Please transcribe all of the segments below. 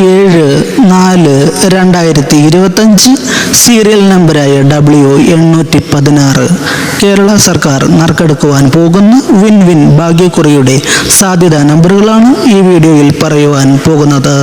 ഏഴ് നാല് രണ്ടായിരത്തി ഇരുപത്തഞ്ച് സീരിയൽ നമ്പറായ ഡബ്ല്യു എണ്ണൂറ്റി പതിനാറ്. കേരള സർക്കാർ നറുക്കെടുക്കുവാൻ പോകുന്ന വിൻ വിൻ ഭാഗ്യക്കുറിയുടെ സാധ്യതാ നമ്പറുകളാണ് ഈ വീഡിയോയിൽ പറയുവാൻ പോകുന്നത്.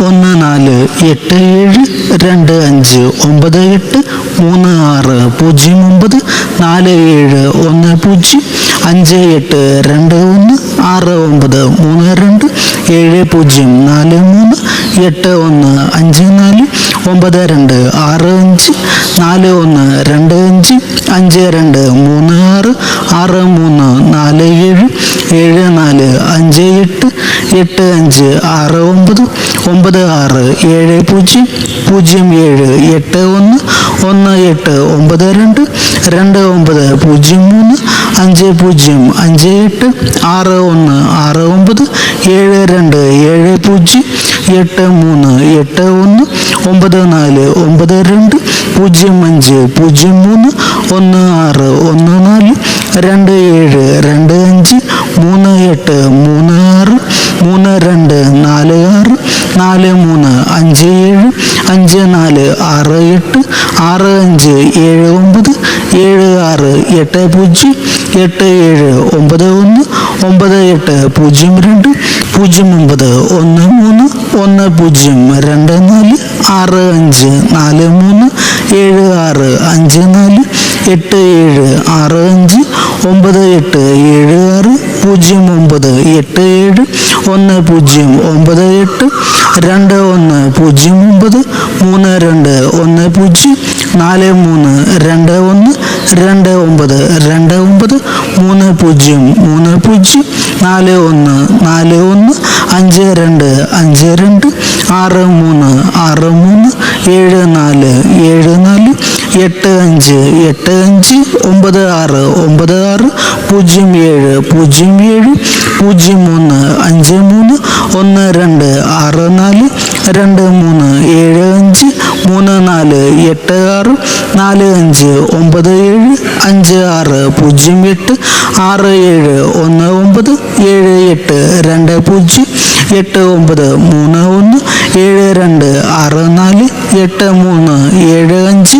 ഒന്ന് നാല് എട്ട് ഏഴ് രണ്ട് അഞ്ച് ഒമ്പത് എട്ട് മൂന്ന് ആറ് പൂജ്യം ഒമ്പത് നാല് ഏഴ് ഒന്ന് പൂജ്യം അഞ്ച് എട്ട് രണ്ട് ഒന്ന് ആറ് ഒമ്പത് മൂന്ന് രണ്ട് ഏഴ് പൂജ്യം നാല് മൂന്ന് എട്ട് ഒന്ന് അഞ്ച് നാല് ഒമ്പത് രണ്ട് ആറ് അഞ്ച് നാല് ഒന്ന് രണ്ട് അഞ്ച് അഞ്ച് രണ്ട് മൂന്ന് ആറ് ആറ് മൂന്ന് നാല് ഏഴ് ഏഴ് നാല് അഞ്ച് എട്ട് എട്ട് അഞ്ച് ആറ് ഒമ്പത് ഒമ്പത് ആറ് ഏഴ് പൂജ്യം പൂജ്യം ഏഴ് എട്ട് ഒന്ന് ഒന്ന് എട്ട് ഒമ്പത് രണ്ട് രണ്ട് ഒമ്പത് പൂജ്യം മൂന്ന് അഞ്ച് പൂജ്യം അഞ്ച് എട്ട് ആറ് ഒന്ന് ആറ് ഒമ്പത് ഏഴ് രണ്ട് ഏഴ് പൂജ്യം എട്ട് മൂന്ന് എട്ട് ഒന്ന് ഒമ്പത് നാല് ഒമ്പത് രണ്ട് പൂജ്യം അഞ്ച് പൂജ്യം മൂന്ന് ഒന്ന് ആറ് ഒന്ന് നാല് രണ്ട് ഏഴ് രണ്ട് അഞ്ച് മൂന്ന് എട്ട് മൂന്ന് ആറ് മൂന്ന് രണ്ട് നാല് ആറ് നാല് മൂന്ന് അഞ്ച് ഏഴ് അഞ്ച് നാല് ആറ് എട്ട് ആറ് അഞ്ച് ഏഴ് ഒമ്പത് ഏഴ് ആറ് എട്ട് പൂജ്യം എട്ട് ഏഴ് ഒമ്പത് ഒന്ന് ഒമ്പത് എട്ട് പൂജ്യം രണ്ട് പൂജ്യം ഒമ്പത് ഒന്ന് മൂന്ന് ഒന്ന് പൂജ്യം രണ്ട് നാല് ആറ് അഞ്ച് നാല് മൂന്ന് ഏഴ് ആറ് അഞ്ച് നാല് എട്ട് ഏഴ് ആറ് അഞ്ച് ഒമ്പത് എട്ട് ഏഴ് ആറ് പൂജ്യം ഒമ്പത് എട്ട് ഏഴ് ഒന്ന് പൂജ്യം ഒമ്പത് എട്ട് രണ്ട് ഒന്ന് പൂജ്യം ഒമ്പത് മൂന്ന് രണ്ട് ഒന്ന് പൂജ്യം നാല് മൂന്ന് രണ്ട് ഒന്ന് രണ്ട് ഒമ്പത് രണ്ട് ഒമ്പത് മൂന്ന് പൂജ്യം മൂന്ന് പൂജ്യം നാല് ഒന്ന് നാല് ഒന്ന് അഞ്ച് രണ്ട് അഞ്ച് രണ്ട് ആറ് മൂന്ന് ആറ് മൂന്ന് ഏഴ് നാല് ഏഴ് നാല് എട്ട് അഞ്ച് എട്ട് അഞ്ച് ഒമ്പത് ആറ് ഒമ്പത് ആറ് പൂജ്യം ഏഴ് പൂജ്യം ഏഴ് പൂജ്യം ഒന്ന് അഞ്ച് മൂന്ന് ഒന്ന് രണ്ട് ആറ് നാല് രണ്ട് മൂന്ന് ഏഴ് അഞ്ച് മൂന്ന് നാല് എട്ട് ആറ് നാല് അഞ്ച് ഒമ്പത് ഏഴ് അഞ്ച് ആറ് പൂജ്യം എട്ട് ആറ് ഏഴ് ഒന്ന് ഒമ്പത് ഏഴ് എട്ട് രണ്ട് പൂജ്യം എട്ട് ഒമ്പത് മൂന്ന് ഒന്ന് ഏഴ് രണ്ട് ആറ് നാല് എട്ട് മൂന്ന് ഏഴ് അഞ്ച്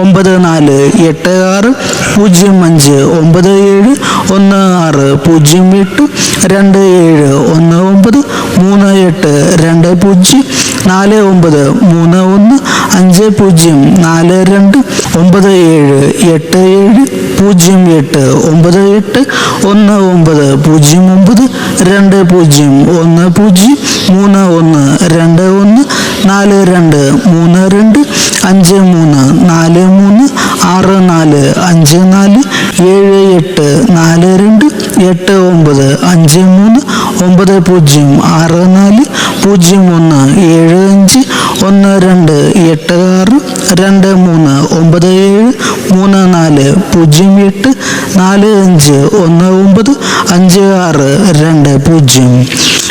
ഒമ്പത് നാല് എട്ട് ആറ് പൂജ്യം അഞ്ച് ഒമ്പത് ഏഴ് ഒന്ന് ആറ് പൂജ്യം എട്ട് രണ്ട് ഏഴ് ഒന്ന് ഒമ്പത് മൂന്ന് എട്ട് രണ്ട് പൂജ്യം നാല് ഒമ്പത് മൂന്ന് ഒന്ന് അഞ്ച് പൂജ്യം നാല് രണ്ട് ഒമ്പത് ഏഴ് എട്ട് ഏഴ് പൂജ്യം എട്ട് ഒമ്പത് എട്ട് ഒന്ന് ഒമ്പത് പൂജ്യം ഒമ്പത് രണ്ട് പൂജ്യം ഒന്ന് പൂജ്യം മൂന്ന് ഒന്ന് രണ്ട് ഒന്ന് നാല് രണ്ട് മൂന്ന് രണ്ട് അഞ്ച് മൂന്ന് നാല് മൂന്ന് ആറ് നാല് അഞ്ച് നാല് ഏഴ് എട്ട് നാല് രണ്ട് എട്ട് ഒമ്പത് അഞ്ച് മൂന്ന് ഒമ്പത് പൂജ്യം ആറ് നാല് പൂജ്യം ഒന്ന് ഏഴ് അഞ്ച് ഒന്ന് രണ്ട് എട്ട് ആറ് രണ്ട് മൂന്ന് ഒമ്പത് ഏഴ് മൂന്ന് നാല് പൂജ്യം എട്ട് നാല് അഞ്ച് ഒന്ന് ഒമ്പത് അഞ്ച് ആറ് രണ്ട് പൂജ്യം.